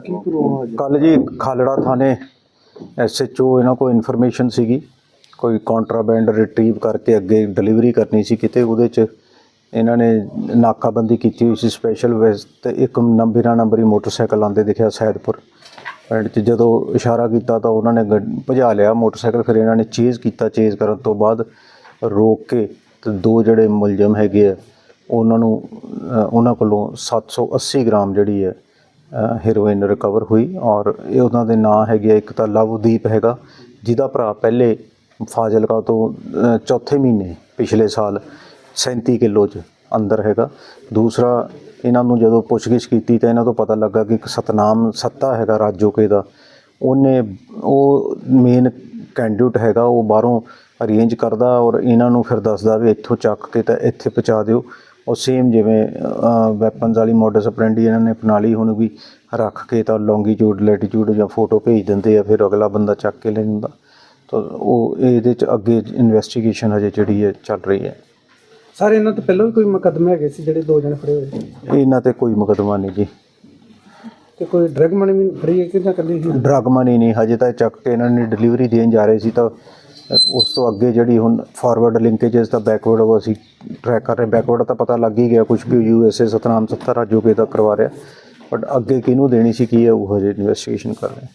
ਕੀ ਕਰਵਾ ਜੀ ਕੱਲ ਜੀ ਖਾਲੜਾ ਥਾਣੇ ਐਸਐਚਓ, ਇਹਨਾਂ ਕੋਲ ਇਨਫੋਰਮੇਸ਼ਨ ਸੀਗੀ, ਕੋਈ ਕੰਟਰਾਬੈਂਡ ਰਿਟਰੀਵ ਕਰਕੇ ਅੱਗੇ ਡਿਲੀਵਰੀ ਕਰਨੀ ਸੀ ਕਿਤੇ, ਉਹਦੇ ਚ ਇਹਨਾਂ ਨੇ ਨਾਕਾਬੰਦੀ ਕੀਤੀ ਹੋਈ ਸੀ ਸਪੈਸ਼ਲ ਵੈਸ ਤੇ ਇੱਕ ਨੰਬਰਾਂ ਨੰਬਰੀ ਮੋਟਰਸਾਈਕਲ ਆਂਦੇ ਦਿਖਿਆ ਸੈਦਪੁਰ ਪਿੰਡ 'ਚ। ਜਦੋਂ ਇਸ਼ਾਰਾ ਕੀਤਾ ਤਾਂ ਉਹਨਾਂ ਨੇ ਗੱਡ- ਭਜਾ ਲਿਆ ਮੋਟਰਸਾਈਕਲ, ਫਿਰ ਇਹਨਾਂ ਨੇ ਚੇਜ਼ ਕੀਤਾ ਚੇਜ਼ ਕਰਨ ਤੋਂ ਬਾਅਦ ਰੋਕ ਕੇ ਤੇ ਦੋ ਜਿਹੜੇ ਮੁਲਜ਼ਮ ਹੈਗੇ ਆ, ਉਹਨਾਂ ਨੂੰ ਉਹਨਾਂ ਕੋਲੋਂ 780 ਗ੍ਰਾਮ ਜਿਹੜੀ ਹੈ ਹੀਰੋਇਨ ਰਿਕਵਰ ਹੋਈ ਔਰ ਇਹ ਉਹਨਾਂ ਦੇ ਨਾਂ ਹੈਗੇ ਆ, ਇੱਕ ਤਾਂ ਲਵਦੀਪ ਹੈਗਾ ਜਿਹਦਾ ਭਰਾ ਪਹਿਲੇ ਫਾਜ਼ਿਲਕਾ ਤੋਂ ਚੌਥੇ ਮਹੀਨੇ ਪਿਛਲੇ ਸਾਲ 37 ਕਿਲੋ ਚ ਅੰਦਰ ਹੈਗਾ। ਦੂਸਰਾ ਇਹਨਾਂ ਨੂੰ ਜਦੋਂ ਪੁੱਛਗਿੱਛ ਕੀਤੀ ਤਾਂ ਇਹਨਾਂ ਤੋਂ ਪਤਾ ਲੱਗਾ ਕਿ ਇੱਕ ਸਤਨਾਮ ਸੱਤਾ ਹੈਗਾ ਰਾਜੋਕੇ ਦਾ। ਉਹਨੇ ਉਹ ਮੇਨ ਕੈਂਡੀਡੇਟ ਹੈਗਾ ਉਹ ਬਾਹਰੋਂ ਅਰੇਂਜ ਕਰਦਾ ਔਰ ਇਹਨਾਂ ਨੂੰ ਫਿਰ ਦੱਸਦਾ ਵੀ ਇੱਥੋਂ ਚੱਕ ਕੇ ਤਾਂ ਇੱਥੇ ਪਹੁੰਚਾ ਦਿਓ। ਉਹ ਸੇਮ ਜਿਵੇਂ ਵੈਪਨਸ ਵਾਲੀ ਮੋਡਸ ਅਪਰੈਂਡੀ ਇਹਨਾਂ ਨੇ ਅਪਣਾ ਲਈ ਹੁਣ ਵੀ ਰੱਖ ਕੇ ਤਾਂ ਲੌਂਗੀਟਿਊਡ ਲੈਟੀਟਿਊਡ ਜਾਂ ਫੋਟੋ ਭੇਜ ਦਿੰਦੇ ਆ ਫਿਰ ਅਗਲਾ ਬੰਦਾ ਚੱਕ ਕੇ ਲੈ ਜਾਂਦਾ। ਤਾਂ ਉਹ ਇਹਦੇ ਚ ਅੱਗੇ ਇਨਵੈਸਟੀਗੇਸ਼ਨ ਹਜੇ ਜਿਹੜੀ ਹੈ ਚੱਲ ਰਹੀ ਹੈ। ਸਰ ਇਹਨਾਂ ਤੋਂ ਪਹਿਲਾਂ ਵੀ ਕੋਈ ਮੁਕੱਦਮੇ ਹੈਗੇ ਸੀ ਜਿਹੜੇ ਦੋ ਜਣੇ ਫੜੇ ਹੋਏ? ਸੀ ਇਹਨਾਂ ਤੇ ਕੋਈ ਮੁਕੱਦਮਾ ਨਹੀਂ ਜੀ। ਤੇ ਕੋਈ ਡਰਗ ਮਨੀ ਵੀ ਫੜੀ ਹੈ ਕਿ ਜਾਂ ਕੱਲੀ ਸੀ ਡਰਗ ਮਨੀ ਨਹੀਂ ਹਜੇ ਤਾਂ ਚੱਕ ਕੇ ਇਹਨਾਂ ਨੇ ਡਿਲੀਵਰੀ ਦੇਣ ਜਾ ਰਹੇ ਸੀ ਤਾਂ ਉਸ ਤੋਂ ਅੱਗੇ ਜਿਹੜੀ ਹੁਣ ਫਾਰਵਰਡ ਲਿੰਕੇजेस ਤਾਂ ਬੈਕਵਰਡ ਉਹ ਅਸੀਂ ਟਰੈਕ ਕਰ ਰਹੇ ਬੈਕਵਰਡ ਤਾਂ ਪਤਾ ਲੱਗ ਹੀ ਗਿਆ ਕੁਝ ਵੀ ਯੂਐਸਏ ਸਤਨਾਮ ਸੱਤਰ ਸੱਤਾ ਕੇ ਦਾ ਕਰਵਾ ਰਿਹਾ ਬਟ ਅੱਗੇ ਕਿਹਨੂੰ ਦੇਣੀ ਸੀ, ਕੀ ਹੈ, ਉਹ ਹਜੇ ਇਨਵੈਸਟੀਗੇਸ਼ਨ ਕਰ ਰਹੇ।